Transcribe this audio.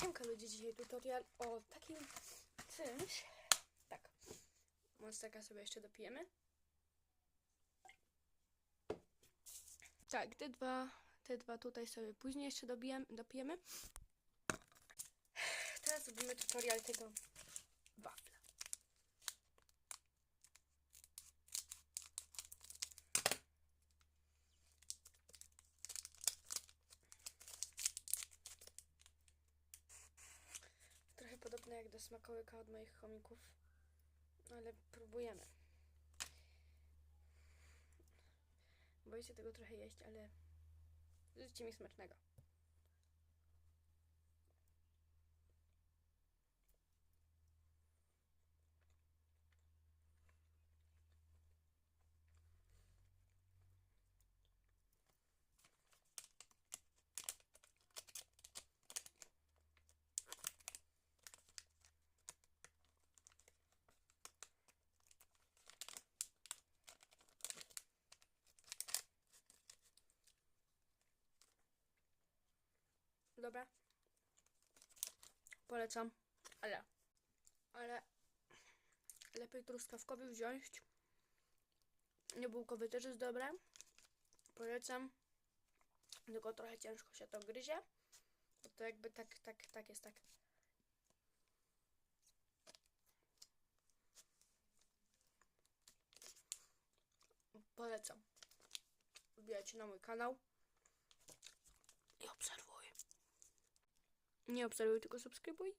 Siemka ludzie, dzisiaj tutorial o takim czymś. Tak. Monsterka sobie jeszcze dopijemy. Tak, te dwa, te dwa tutaj sobie później jeszcze dobijem, dopijemy. Teraz zrobimy tutorial tego wafla. Podobne jak do smakołyka od moich chomików. Ale próbujemy. Boję się tego trochę jeść, ale życzcie mi smacznego. Dobra. Polecam. Ale. Ale. Lepiej truskawkowy wziąć. Niebułkowy też jest dobre. Polecam. Tylko trochę ciężko się to gryzie. Bo to jakby tak, tak, tak jest tak. Polecam. Wbijajcie na mój kanał. I obserwuj. Не абсолютно только субскрибуй.